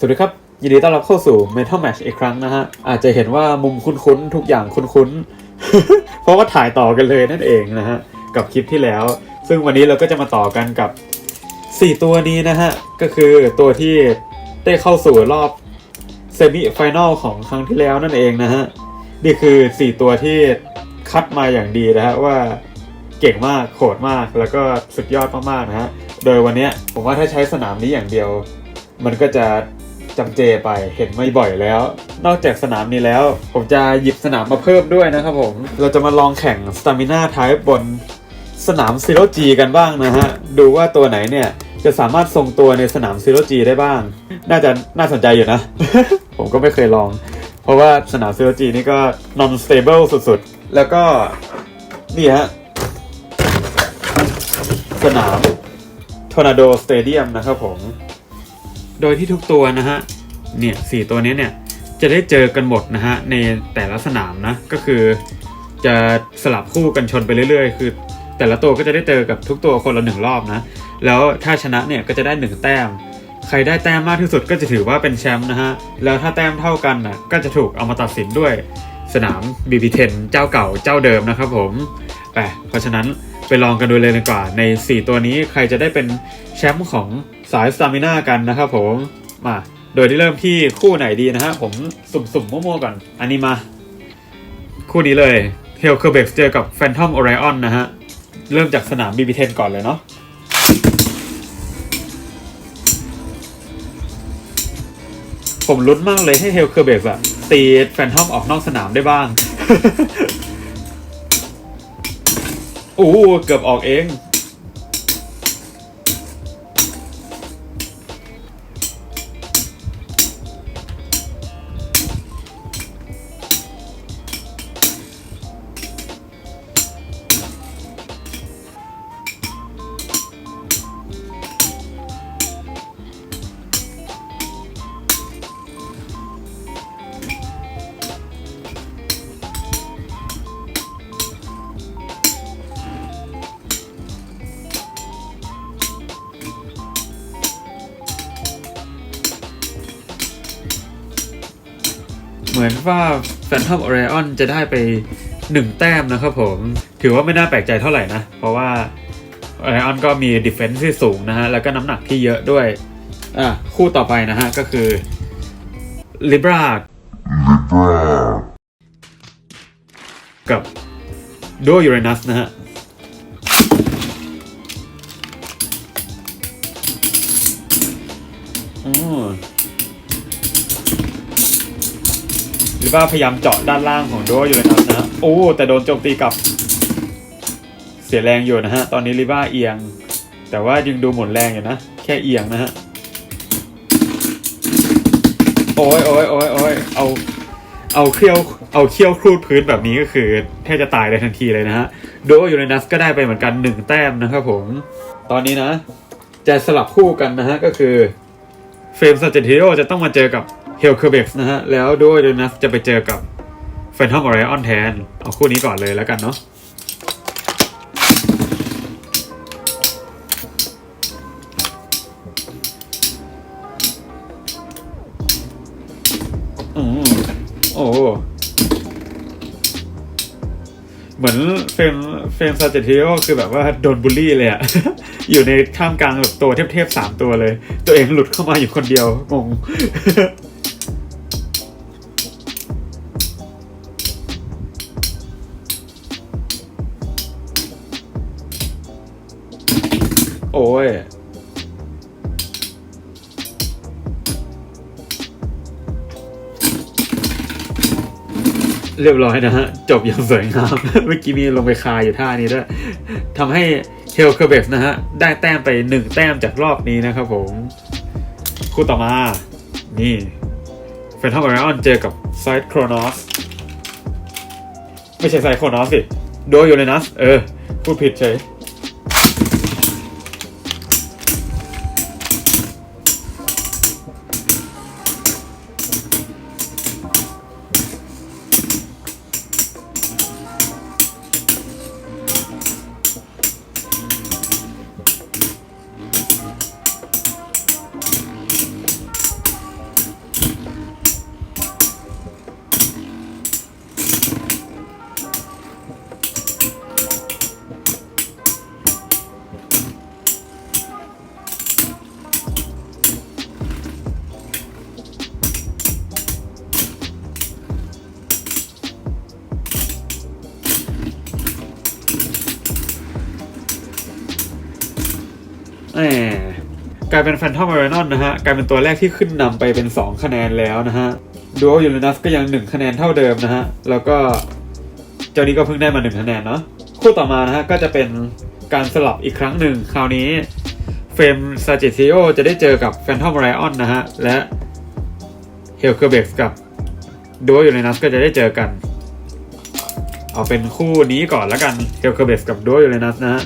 สวัสดีครับ ยินดีต้อนรับเข้าสู่ Metal Match อีกครั้งนะฮะ อาจจะเห็นว่ามุมคุ้นๆ ทุกอย่างคุ้นๆ เพราะว่าถ่ายต่อกันเลยนั่นเองนะฮะ กับคลิปที่แล้ว ซึ่งวันนี้เราก็จะมาต่อกันกับ 4 ตัวนี้นะฮะ ก็คือตัวที่ได้เข้าสู่รอบเซมิไฟแนลของครั้งที่แล้วนั่นเองนะฮะ นี่คือ 4 ตัวที่คัดมาอย่างดีนะฮะว่าเก่งมากโหดมากแล้วก็สุดยอดมากๆนะฮะ โดยวันนี้ผมว่าถ้าใช้สนามนี้อย่างเดียว มันก็จะ จำเจไปเห็นไม่บ่อยแล้ว นอกจากสนามนี้แล้ว ผมจะหยิบสนามมาเพิ่มด้วยนะครับผม เราจะมาลองแข่ง Stamina Type บนสนาม Zero G กันบ้างนะฮะ ดูว่าตัวไหนเนี่ยจะสามารถทรงตัวในสนาม Zero G ได้บ้าง น่าจะน่าสนใจอยู่นะ ผมก็ไม่เคยลอง เพราะว่าสนาม Zero G นี่ก็ non stable สุดๆ แล้วก็ นี่ฮะ สนาม Tornado Stadium นะครับผม โดยที่ทุกตัวนะฮะเนี่ยสี่ตัวนี้เนี่ยจะได้เจอกันหมดนะฮะในแต่ละสนามนะก็คือ จะสลับคู่กันชนไปเรื่อยๆ คือ แต่ละตัวก็จะได้เจอกับทุกตัวคนละหนึ่งรอบนะ แล้วถ้าชนะเนี่ยก็จะได้หนึ่งแต้ม ใครได้แต้มมากที่สุดก็จะถือว่าเป็นแชมป์นะฮะแล้วถ้าแต้มเท่ากันน่ะก็จะถูกเอามาตัดสินด้วยสนาม BB10 เจ้าเก่าเจ้าเดิมนะครับผมไปเพราะฉะนั้นไปลองกันดูเลยดีกว่าใน 4 ตัวนี้ใครจะได้เป็นแชมป์ของ สายสตามิน่ากันนะครับผมมาโดยที่เริ่มที่คู่ไหนดีนะฮะผมสุ่มๆมั่วๆก่อน อันนี้มา คู่นี้เลย h e l k e r b e x เจอกับ Phantom Orion นนะฮะ เริ่มจากสนาม BB10 ก่อนเลยเนาะผมลุ้นมากเลยให้ h e l k e r b e x อะตีแฟนทอมออกนอกสนามได้บ้างอู้เกือบออกเอง มือนว่า Phantom Orion จะได้ไปหนึ่งแต้มนะครับผม ถือว่าไม่น่าแปลกใจเท่าไหร่นะ เพราะว่า Orion ก็มี Defense ที่สูงนะฮะ แล้วก็น้ำหนักที่เยอะด้วย อะ คู่ต่อไปนะฮะ ก็คือ Libra กับ Duo Uranus นะฮะ ว่าพยายามเจาะด้านล่างของดัวอยู่เลยนะโอ้แต่โดนโจมตีกลับ เสียแรงอยู่นะฮะตอนนี้ลิบ้าเอียง แต่ว่ายังดูหมุนแรงอยู่นะ แค่เอียงนะฮะโอ้ยโอ้ยโอ้ยโอ้ยเอาเอาเขี้ยวเอาเขี้ยวครูดพื้นแบบนี้ก็คือแทบจะตายเลยทันทีเลยนะฮะโดยูเรนัสก็ได้ไปเหมือนกันหนึ่งแต้มนะครับผม ตอนนี้นะ จะสลับคู่กันนะฮะก็คือเฟรมสเตติโอจะต้องมาเจอกับ เฮลเคอร์เบกนะฮะ แล้วโดยเดนัสจะไปเจอกับแฟนทอมออไรออนแทน เอาคู่นี้ก่อนเลยแล้วกันเนาะอืมโอ้เหมือนเฟรมเฟรมซาเจติโอคือแบบว่าโดนบูลลี่เลยอะ อยู่ในท่ามกลางแบบตัวเทพๆสามตัวเลย ตัวเองหลุดเข้ามาอยู่คนเดียวงง้ยเรียบร้อยนะฮะ จบอย่างสวยงาม เมื่อกี้มีลงไปคาอยู่ท่านี้ด้วยทำให้เฮลเคอร์เบกนะฮะ ได้แต้มไปหนึ่งแต้มจากรอบนี้นะครับผม คู่ต่อมา นี่เฟนทอมออรอนเจอกับไซด์โครนอสไม่ใช่ไซด์โครนอสสิ โดยูเรนัส เออ พูดผิดเฉย กลายเป็นแฟนทอม r ารนอนนะฮะกลายเป็นตัวแรกที่ขึ้นนำไปเป็น 2 คะแนนแล้วนะฮะดูโอยูเรนัสก็ยัง 1 คะแนนเท่าเดิมนะฮะแล้วก็เจ้านี้ก็เพิ่งได้มา 1 คะแนนเนาะคู่ต่อมานะฮะก็จะเป็นการสลับอีกครั้งหนึ่งคราวนี้เฟรมซาจิติโอจะได้เจอกับแฟนทอม r าร n นนะฮะและเฮลเคอร์เบกกับดูโอยูเรนัสก็จะได้เจอกัน เอาเป็นคู่นี้ก่อนแล้วกันเฮลเคอร์เบกกับดูโอยูเรนัสนะฮะ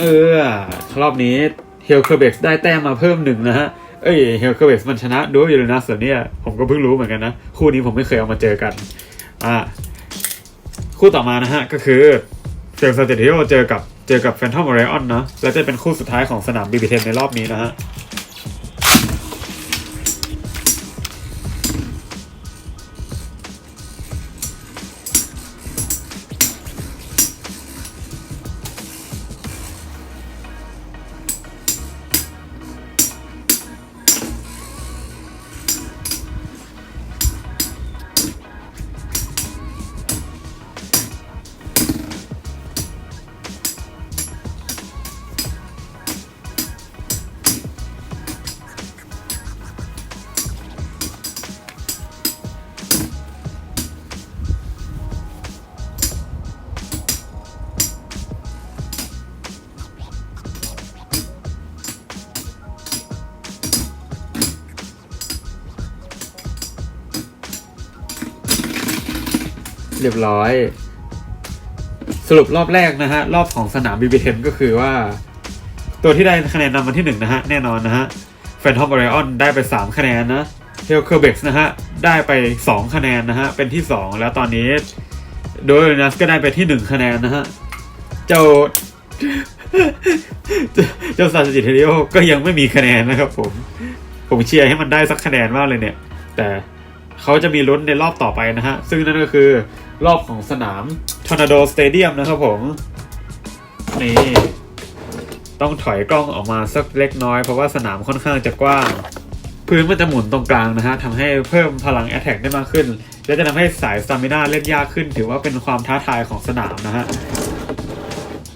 เออ รอบนี้เฮลเคอร์เบกได้แต้มมาเพิ่มหนึ่งนะฮะ เอ้ยเฮลเคอร์เบกมันชนะดูยูเรนัสเหรอเนี่ยผมก็เพิ่งรู้เหมือนกันนะ คู่นี้ผมไม่เคยเอามาเจอกัน อ่า คู่ต่อมานะฮะ ก็คือเซลซาเตเดโอเจอกับเจอกับแฟนทอมอเรออนเนาะและจะเป็นคู่สุดท้ายของสนามบีบีเทนในรอบนี้นะฮะ รียบร้อย สรุปรอบแรกนะฮะ รอบของสนามบีบีเทนก็คือว่า ตัวที่ได้คะแนนนำมาที่ 1 นะฮะ แน่นอนนะฮะแฟนทอมบร i ออนได้ไป 3 คะแนนนะเฮลเคอร์เบกนะฮะ ได้ไป 2 คะแนนนะฮะ เป็นที่ 2 แล้วตอนนี้โดยนัสก็ได้ไปที่ 1 คะแนนนะฮะ เจ้าเจ้าซาจิเทริโอก็ยังไม่มีคะแนนนะครับผม ผมเชียร์ให้มันได้สักคะแนนมากเลยเนี่ย แต่เขาจะมีลุ้นในรอบต่อไปนะฮะ ซึ่งนั่นก็คือ รอบของสนามทอร์นาโดสเตเดียมนะครับผม นี่ ต้องถอยกล้องออกมาสักเล็กน้อย เพราะว่าสนามค่อนข้างจะกว้าง พื้นมันจะหมุนตรงกลางนะฮะทำให้เพิ่มพลังแอตแทกได้มากขึ้น และจะทำให้สายสตามินาเล่นยากขึ้น ถือว่าเป็นความท้าทายของสนามนะฮะ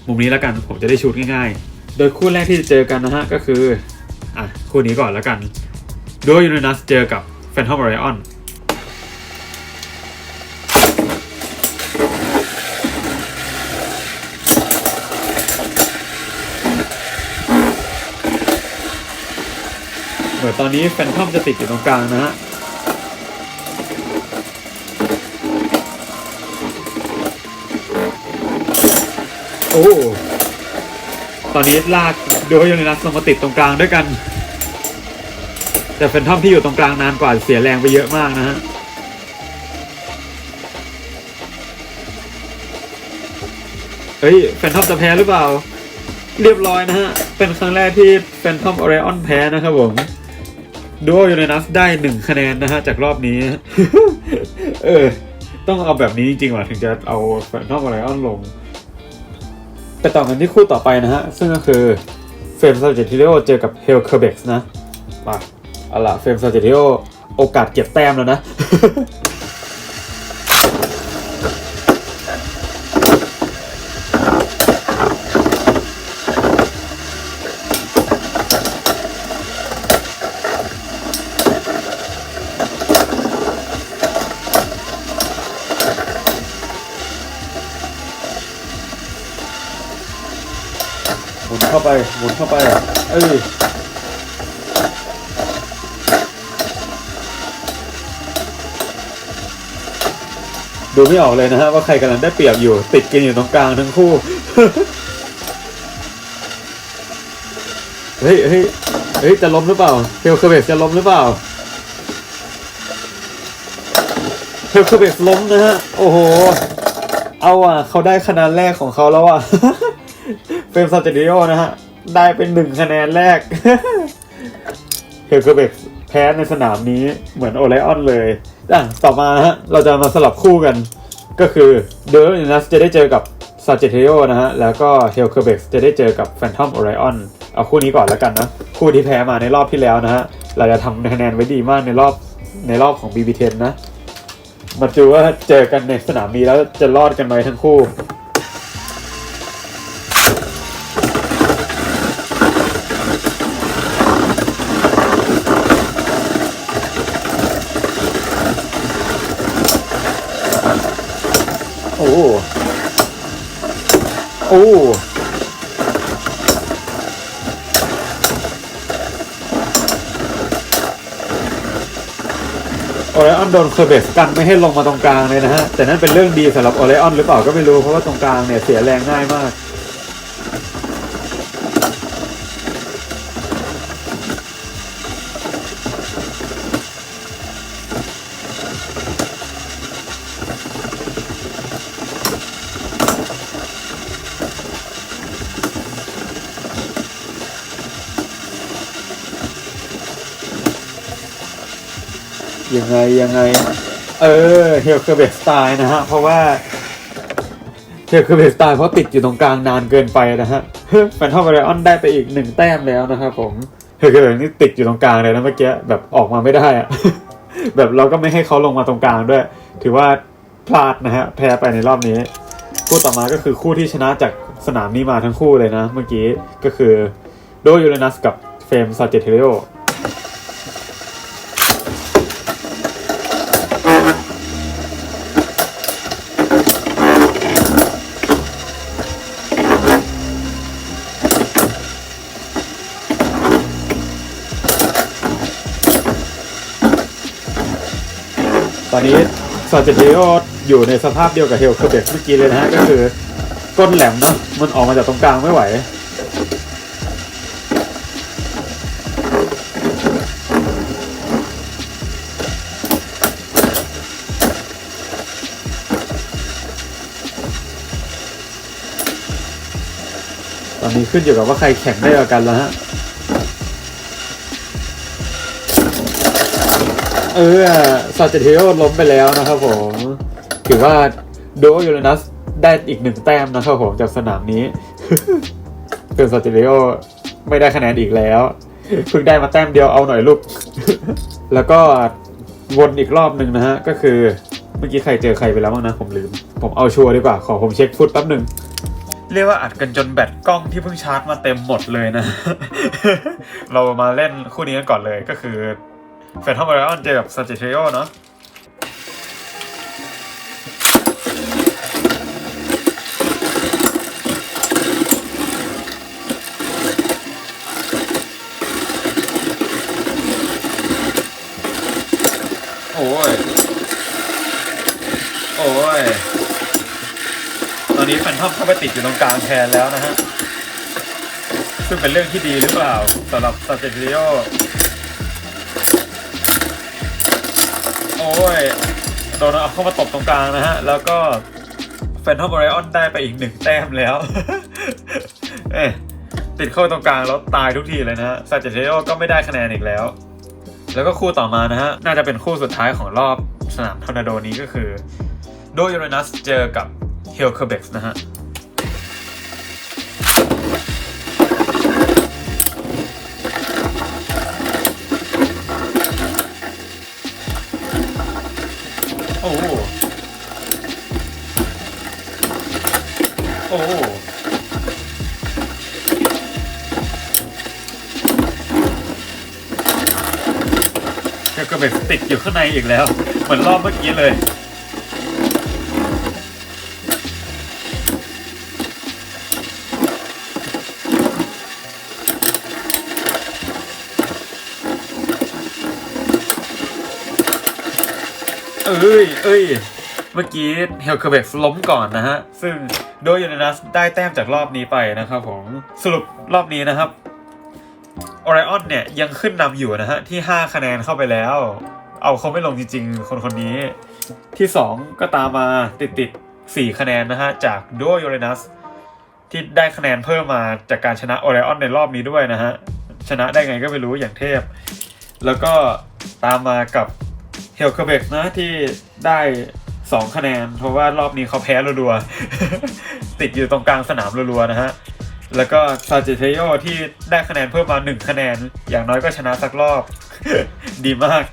มุมนี้แล้วกันผมจะได้ชูดง่ายๆ โดยคู่แรกที่จะเจอกันนะฮะก็คือ อะ คู่นี้ก่อนแล้วกันดูยูเรนัสเจอกับแฟนทอม r ร n ออน เหมือน ตอนนี้แฟนทอมจะติดอยู่ตรงกลางนะฮะโอ้ตอนนี้ลากโดยยูนินัสลงมาติดตรงกลางด้วยกัน แต่แฟนทอมที่อยู่ตรงกลางนานกว่าเสียแรงไปเยอะมากนะฮะเฮ้ยแฟนทอมจะแพ้หรือเปล่า เรียบร้อยนะฮะ เป็นครั้งแรกที่แฟนทอมออเรออนแพ้นะครับผม ดูโอยูเรนัสได้หนึ่งคะแนนนะฮะจากรอบนี้ เออ ต้องเอาแบบนี้จริงๆว่ะถึงจะเอาแฟนอมอะไรออนลง ไปต่อกันที่คู่ต่อไปนะฮะ ซึ่งก็คือเฟรมซาเจติโอเจอกับเฮลเคอร์เบกนะมาเอาละเฟรมซาเจติโอโอกาสเก็บแต้มแล้วนะ เข้าไปหมุนเข้าไป เอ้ยดูไม่ออกเลยนะฮะว่าใครกำลังได้เปรียบอยู่ ติดกันอยู่ตรงกลางทั้งคู่ เฮ้ยเฮ้ยเฮ้ยจะล้มหรือเปล่าเฮลเคเบสจะล้มหรือเปล่าเฮลคเบกล้มนะฮะ โอ้โห เอาอะ เขาได้คะแนนแรกของเขาแล้วอะ เฟรมซาเจดิโอนะฮะ ได้เป็นหนึ่งคะแนนแรก เฮลเบกแพ้ในสนามนี้เหมือนโอไลออนเลยอะต่อมาฮะ เราจะมาสลับคู่กัน ก็คือเดอร์นัสจะได้เจอกับซาเจเทโอนะฮะ แล้วก็เฮลเคเบกจะได้เจอกับแฟนทอมโอไรออนเอาคู่นี้ก่อนแล้วกันนะ คู่ที่แพ้มาในรอบที่แล้วนะฮะ เราจะทำคะแนนไว้ดีมากในรอบในรอบของ BB10 นะ มาดูว่าเจอกันในสนามนี้แล้วจะรอดกันไหมทั้งคู่ โอ้ โอ้โอเลออนโดนเคอร์เบสกันไม่ให้ลงมาตรงกลางเลยนะฮะ แต่นั่นเป็นเรื่องดีสำหรับโอเลออนหรือเปล่าก็ไม่รู้ เพราะว่าตรงกลางเนี่ยเสียแรงง่ายมาก ยังไงยังไง เออเฮลเคอร์เบสตายนะฮะ เพราะว่าเฮลเคอร์เบสตายเพราะติดอยู่ตรงกลางนานเกินไปนะฮะแฟนทอมไรออนได้ไปอีกหนึ่งแต้มแล้วนะครับผมเฮลเคอร์เบสนี่ติดอยู่ตรงกลางเลยนะเมื่อกี้แบบออกมาไม่ได้อะแบบเราก็ไม่ให้เขาลงมาตรงกลางด้วย ถือว่าพลาดนะฮะแพ้ไปในรอบนี้ คู่ต่อมาก็คือคู่ที่ชนะจากสนามนี้มาทั้งคู่เลยนะ เมื่อกี้ก็คือโดยูเรนัสกับเฟรมซาเจเทเรโอ ตอนนี้ซาเจเทโออยู่ในสภาพเดียวกับเฮลเคอเบกเมื่อกี้เลยนะฮะก็คือก้นแหลมเนาะมันออกมาจากตรงกลางไม่ไหวตอนนี้ขึ้นอยู่กับว่าใครแข่งได้กว่ากันแล้วฮะ เออซาเจเทโอล้มไปแล้วนะครับผมถือว่าโดยูเรนัสได้อีกหนึ่งแต้มนะครับผมจากสนามนี้คือซาเจเทโอไม่ได้คะแนนอีกแล้วเพิ่งได้มาแต้มเดียวเอาหน่อยลูก แล้วก็วนอีกรอบหนึ่งนะฮะ ก็คือเมื่อกี้ใครเจอใครไปแล้วบ้างนะ ผมลืม ผมเอาชัวร์ดีกว่า ขอผมเช็คฟุตแป๊บหนึ่งเรียกว่าอัดกันจนแบตกล้องที่เพิ่งชาร์จมาเต็มหมดเลยนะ เรามาเล่นคู่นี้กันก่อนเลยก็คือ แฟนทอมไบรออนเจอกับซาจิเทโอเนาะโอ้ย โอ้ย ตอนนี้แฟนทอมเข้าไปติดอยู่ตรงกลางแทนแล้วนะฮะ ซึ่งเป็นเรื่องที่ดีหรือเปล่าสำหรับซาจิเทโอ อ้ยโดนเอาเข้ามาตบตรงกลางนะฮะ แล้วก็แฟนทอมบรออนได้ไปอีกหนึ่งแต้มแล้ว เอ๊ติดเข้าตรงกลางแล้วตายทุกทีเลยนะฮะซาเจเทโอก็ไม่ได้คะแนนอีกแล้ว แล้วก็คู่ต่อมานะฮะ น่าจะเป็นคู่สุดท้ายของรอบสนามทอร์นาโดนี้ก็คือ โดยูเรนัสเจอกับเฮลเคอร์เบกนะฮะ โอ้โหโอ้โหเฮลเคอร์เบติดอยู่ข้างในอีกแล้ว เหมือนรอบเมื่อกี้เลย เอ้ยเอ้ย เมื่อกี้เฮลเคอเบกล้มก่อนนะฮะ ซึ่งโดยยูเรนัสได้แต้มจากรอบนี้ไปนะครับผมสรุปรอบนี้นะครับออไรออนเนี่ยยังขึ้นนำอยู่นะฮะ ที่ 5 คะแนนเข้าไปแล้ว เอาเขาไม่ลงจริงๆ คนคนนี้ ที่ 2 ก็ตามมาติดติดๆ4 คะแนนนะฮะ จากดูโอ r รนัสที่ได้คะแนนเพิ่มมาจากการชนะโอ r ร o อนในรอบนี้ด้วยนะฮะ ชนะได้ไงก็ไม่รู้อย่างเทพ แล้วก็ตามมากับ เฮลเคเบกนะที่ได้2คะแนน เพราะว่ารอบนี้เขาแพ้รัวๆ ติดอยู่ตรงกลางสนามรัวๆนะฮะ แล้วก็ซาจิเทโยที่ได้คะแนนเพิ่มมา1คะแนน อย่างน้อยก็ชนะสักรอบ ดีมาก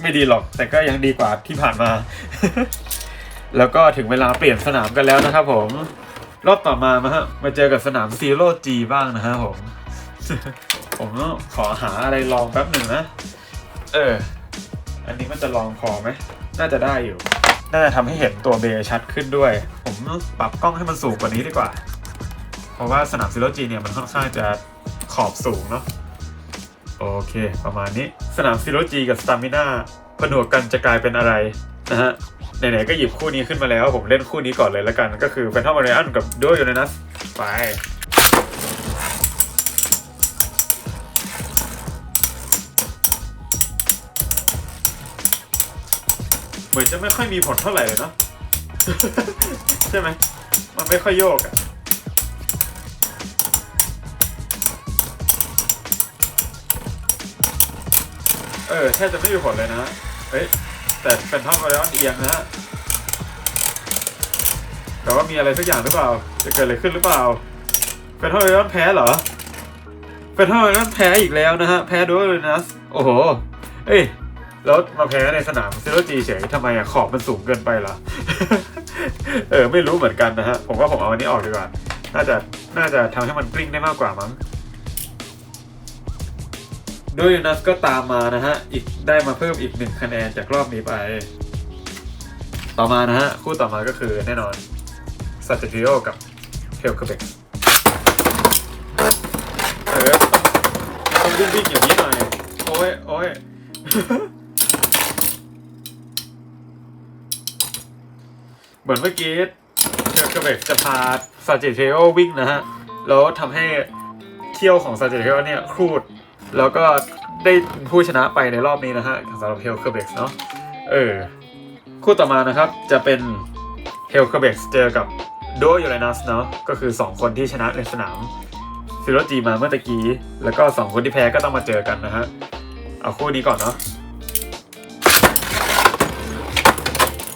ไม่ดีหรอก แต่ก็ยังดีกว่าที่ผ่านมา แล้วก็ถึงเวลาเปลี่ยนสนามกันแล้วนะครับผม รอบต่อมามาฮะ มาเจอกับสนามซีโร่จีบ้างนะฮะผม ผมขอหาอะไรลองแป๊บหนึ่งนะ เออ อันนี้มันจะลองพอไหม น่าจะได้อยู่ น่าจะทำให้เห็นตัวเบย์ชัดขึ้นด้วย ผมปรับกล้องให้มันสูงกว่านี้ดีกว่า เพราะว่าสนามซีโรจีเนี่ยมันค่อนข้างจะขอบสูงเนาะ โอเค ประมาณนี้ สนามซีโรจีกับสตามิน่าผนวกกันจะกลายเป็นอะไรนะฮะ ไหนๆก็หยิบคู่นี้ขึ้นมาแล้ว ผมเล่นคู่นี้ก่อนเลยแล้วกัน ก็คือแฟนทอมอารีอันกับดูโอยูเรนัสไป เหมือนจะไม่ค่อยมีผลเท่าไหร่เลยเนาะใช่ไหมมันไม่ค่อยโยกอะเออแทบจะไม่มีผลเลยนะเฮ้ยแต่เป็นท่อไอรอนเอียงนะฮะแต่ว่ามีอะไรสักอย่างหรือเปล่า จะเกิดอะไรขึ้นหรือเปล่าเป็นท่อไอรอนแพ้เหรอเป็นท่อไอรอนแพ้อีกแล้วนะฮะ แพ้ด้วยเลยนะ โอ้โห เอ้ย แล้วมาแพ้ในสนามซีโรจีเฉยทำไมอะขอบมันสูงเกินไปล่ะเออ ไม่รู้เหมือนกันนะฮะ ผมว่าผมเอาอันนี้ออกดีกว่า น่าจะ น่าจะทำให้มันกลิ้งได้มากกว่ามั้งด้วยนัสก็ตามมานะฮะ อีกได้มาเพิ่มอีกหนึ่งคะแนนจากรอบนี้ไป ต่อมานะฮะ คู่ต่อมาก็คือแน่นอนซัตเตริโอกับเฮลเคเบกเออต้องวิ่งวิ่งๆอย่างนี้หน่อย โอ้ยโอ้ย เหมือนเมื่อกี้เฮลเคเบกจะพาซาเจเทโอวิ่งนะฮะ แล้วทำให้เขี้ยวของซาเจเทโอเนี่ยครูด แล้วก็ได้ผู้ชนะไปในรอบนี้นะฮะสำหรับเฮลเคเบกเนาะเออ คู่ต่อมานะครับจะเป็นเฮลเคเบกเจอกับโดยูเรนัสเนาะก็คือ 2 คนที่ชนะในสนามฟิโรจีมาเมื่อตะกี้ แล้วก็ 2 คนที่แพ้ก็ต้องมาเจอกันนะฮะ เอาคู่นี้ก่อนเนาะ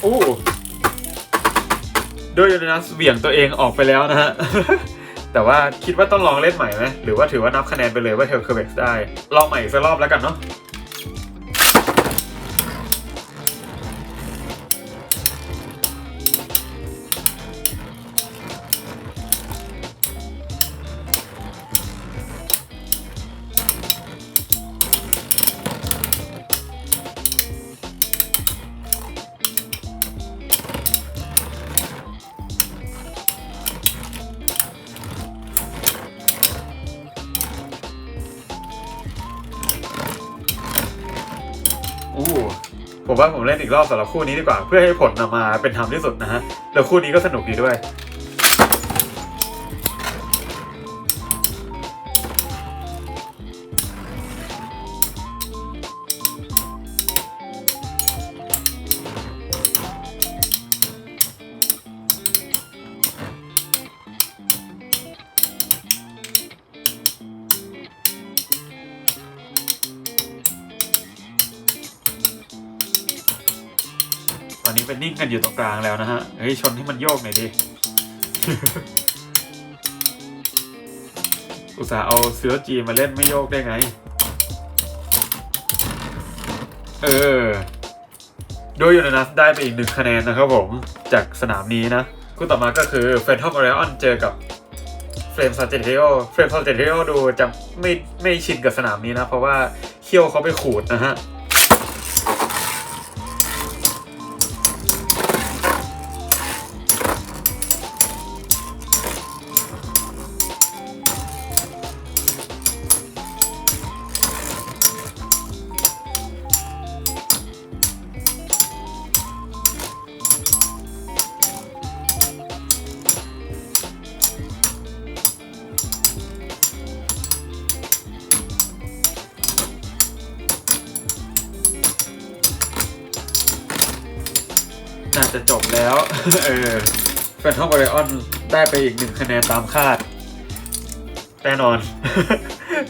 อู้ โดยูเรนัสเบี่ยงตัวเองออกไปแล้วนะฮะ แต่ว่าคิดว่าต้องลองเล่นใหม่ไหมหรือว่าถือว่านับคะแนนไปเลยว่าเทลเคเบกได้ ลองใหม่อีกสักรอบแล้วกันเนาะ ผมว่าผมเล่นอีกรอบสำหรับคู่นี้ดีกว่าเพื่อให้ผลออกมาเป็นธรรมที่สุดนะฮะแล้วคู่นี้ก็สนุกดีด้วยี้เป็นนิ่งกันอยู่ตรงกลางแล้วนะฮะ เฮ้ย ชนให้มันโยกหน่อยดิ อุตส่าห์เอาเสือจีมาเล่นไม่โยกได้ไง เออ โดยยูเนนัสได้ไปอีกหนึ่งคะแนนนะครับผม จากสนามนี้นะ คู่ต่อมาก็คือเฟรนทอมอ r ร o อนเจอกับเฟรมซาเจเทโอเฟรมซาเจเทโอดูจะไม่ไม่ชินกับสนามนี้นะ เพราะว่าเขี้ยวเขาไปขูดนะฮะ แล้ว เออแฟนทอมบริออนได้ไปอีกหนึ่งคะแนนตามคาด แน่นอน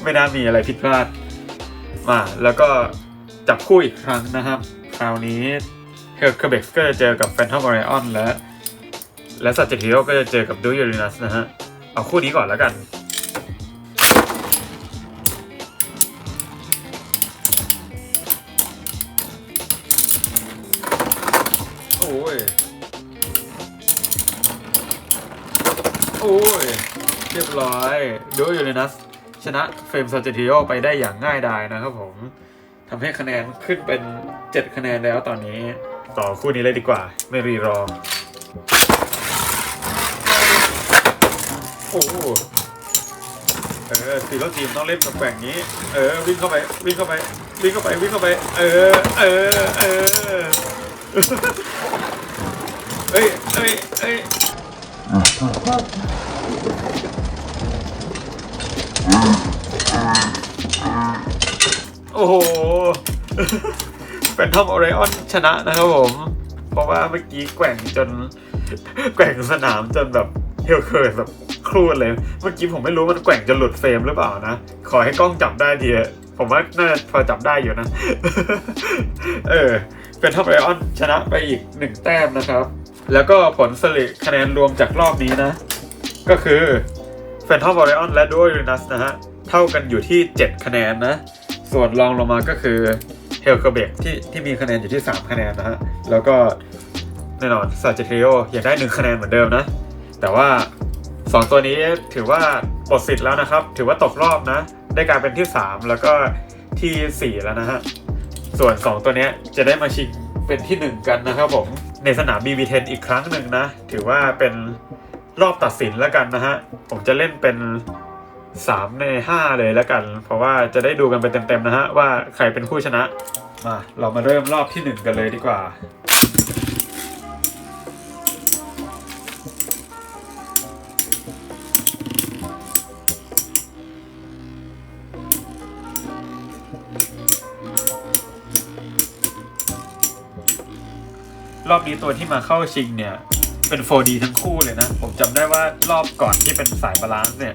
ไม่น่ามีอะไรผิดพลาด มา แล้วก็จับคู่อีกครั้งนะครับ คราวนี้เฮลเคเบกก็จะเจอกับแฟนทอมบริออนและและสัจจิโอก็จะเจอกับดูยูรินัสนะฮะ เอาคู่นี้ก่อนแล้วกัน โอ้ย เรียบร้อยดูยูเรนัสชนะเฟรมซาเจติโอไปได้อย่างง่ายดายนะครับผมทำให้คะแนนขึ้นเป็น 7 คะแนนแล้วตอนนี้ ต่อคู่นี้เลยดีกว่า ไม่รีรอ โอ้เออซีร่ทีมต้องเล่นแบบแกว่งนี้ เออ วิ่งเข้าไป วิ่งเข้าไป วิ่งเข้าไป วิ่งเข้าไป เออ เออ เออ เอ้ยเอ้ยเอ้ย โอ้โหเป็นทอมโอเรออนชนะนะครับผม เพราะว่าเมื่อกี้แกว่งจน แกว่งสนามจนแบบเฮลเคิร์ดแบบครูดเลย เมื่อกี้ผมไม่รู้มันแกว่งจนหลุดเฟรมหรือเปล่านะ ขอให้กล้องจับได้ทีผมว่าน่าจะพอจับได้อยู่นะ เออเป็นทอมโอเรออนชนะไปอีกหนึ่งแต้มนะครับ แล้วก็ผลสลิคะแนนรวมจากรอบนี้นะ ก็คือแฟนทอมบอริออนและดูยูนัสนะฮะ เท่ากันอยู่ที่ 7 คะแนนนะ ส่วนรองลงมาก็คือเฮลเคเบกที่ที่มีคะแนนอยู่ที่ 3 คะแนนนะฮะ แล้วก็แน่นอนซาจิทริโออยากได้ 1 คะแนนเหมือนเดิมนะ แต่ว่า 2 ตัวนี้ถือว่าหมดสิทธิ์แล้วนะครับ ถือว่าตกรอบนะ ได้การเป็นที่ 3 แล้วก็ทีสี่4 แล้วนะฮะ ส่วน 2 ตัวนี้จะได้มาชิง เป็นที่ 1 กันนะครับผม ในสนาม BB10 อีกครั้งหนึ่งนะ ถือว่าเป็นรอบตัดสินแล้วกันนะฮะ ผมจะเล่นเป็น 3 ใน 5 เลยแล้วกัน เพราะว่าจะได้ดูกันไปเต็มๆนะฮะ ว่าใครเป็นผู้ชนะ มา เรามาเริ่มรอบที่ 1 กันเลยดีกว่า อบนี้ตัวที่มาเข้าชิงเนี่ย เป็น 4D ทั้งคู่เลยนะ ผมจำได้ว่ารอบก่อนที่เป็นสายบาลานซ์เนี่ย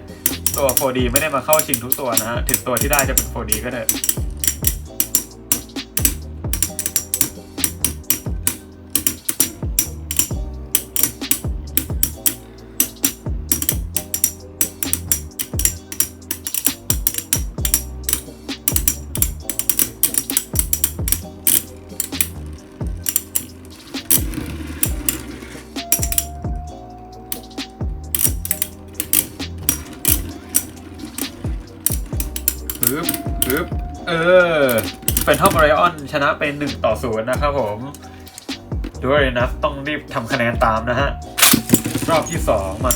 ตัว 4D ไม่ได้มาเข้าชิงทุกตัวนะฮะ ถึงตัวที่ได้จะเป็น 4D ก็ได้ บปึ๊บเออเป็นท็อปไรออนชนะเป็นหนึ่งต่อศูนย์นะครับผม ด้วยนะต้องรีบทำคะแนนตามนะฮะ รอบที่สองมา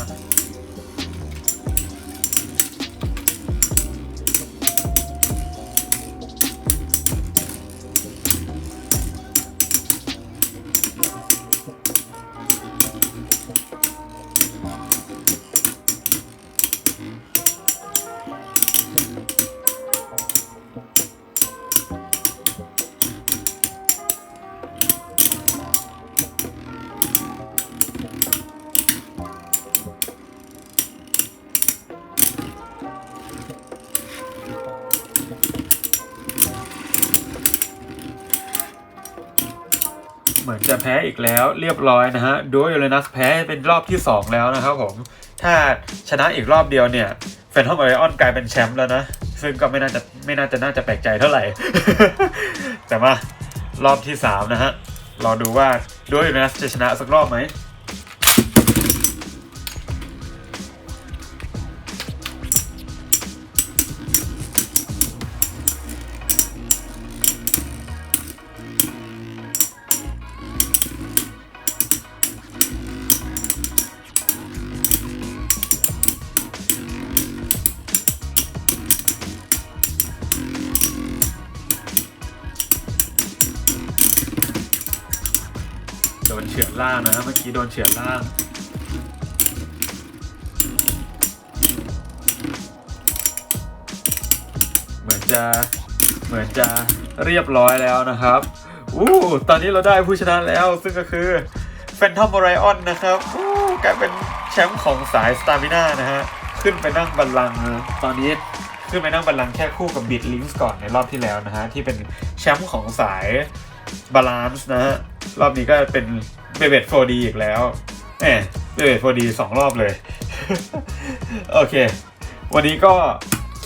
เหมือนจะแพ้อีกแล้วเรียบร้อยนะฮะดูยูเรนัสแพ้เป็นรอบที่ 2 แล้วนะครับผม ถ้าชนะอีกรอบเดียวเนี่ยแฟนทอมไอออนกลายเป็นแชมป์แล้วนะ ซึ่งก็ไม่น่าจะไม่น่าจะน่าจะแปลกใจเท่าไหร่ แต่มารอบที่ 3 นะฮะรอดูว่าดูยูเรนัสจะชนะสักรอบไหม ล่างนะเมื่อกี้โดนเฉือนล่างเหมือนจะเหมือนจะเรียบร้อยแล้วนะครับอู้ตอนนี้เราได้ผู้ชนะแล้ว ซึ่งก็คือแฟนทอมไรออนนะครับอู้กลายเป็นแชมป์ของสายสตาร์มิน่านะฮะ ขึ้นไปนั่งบัลลังก์ตอนนี้ขึ้นไปนั่งบัลลังก์แค่คู่กับบิดลิงส์ก่อนในรอบที่แล้วนะฮะ ที่เป็นแชมป์ของสายบาลานซ์นะฮะ รอบนี้ก็เป็น เบเบต 4D อีกแล้วแหมเบเบต 4D สองรอบเลย โอเค วันนี้ก็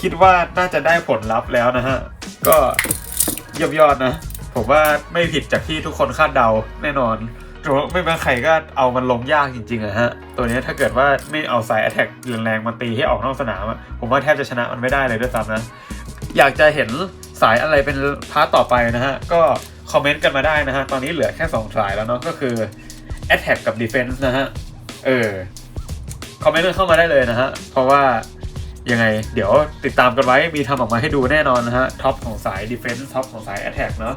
คิดว่าน่าจะได้ผลลัพธ์แล้วนะฮะ ก็ยี่ยมยอดนะ ผมว่าไม่ผิดจากที่ทุกคนคาดเดาแน่นอนแต่ว่าไม่มาใครก็เอามันลงยากจริงๆอะฮะ ตัวนี้ถ้าเกิดว่าไม่เอาสาย a t t a c k แรงๆมาตีให้ออกนอกสนามอะผมว่าแทบจะชนะมันไม่ได้เลยด้วยซ้ำนะ อยากจะเห็นสายอะไรเป็นพาร์ตต่อไปนะฮะ ก็ คอมเมนต์กันมาได้นะฮะ ตอนนี้เหลือแค่2สายแล้วเนาะก็คือ Attack กับ Defense นะฮะ เออ คอมเมนต์กันเข้ามาได้เลยนะฮะ เพราะว่ายังไง เดี๋ยวติดตามกันไว้มีทำออกมาให้ดูแน่นอนนะฮะ ท็อปของสาย Defense ท็อปของสาย Attack เนาะ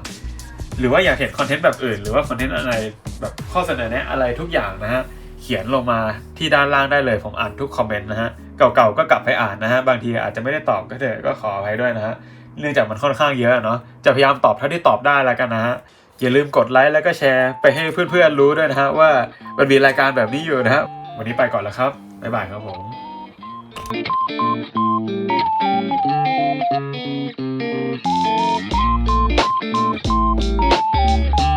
หรือว่าอยากเห็นคอนเทนต์แบบอื่น หรือว่าคอนเทนต์อะไรแบบข้อเสนอแนะอะไรทุกอย่างนะฮะ เขียนลงมาที่ด้านล่างได้เลย ผมอ่านทุกคอมเมนต์นะฮะ เก่าๆก็กลับไปอ่านนะฮะ บางทีอาจจะไม่ได้ตอบก็เถอะก็ขออภัยด้วยนะฮะ เนื่องจากมันค่อนข้างเยอะเนาะจะพยายามตอบเท่าที่ตอบได้แล้วกันนะฮะอย่าลืมกดไลค์แล้วก็แชร์ไปให้เพื่อนๆรู้ด้วยนะฮะว่ามันมีรายการแบบนี้อยู่นะฮะวันนี้ไปก่อนแล้วครับบ๊ายบายครับผม Thank you.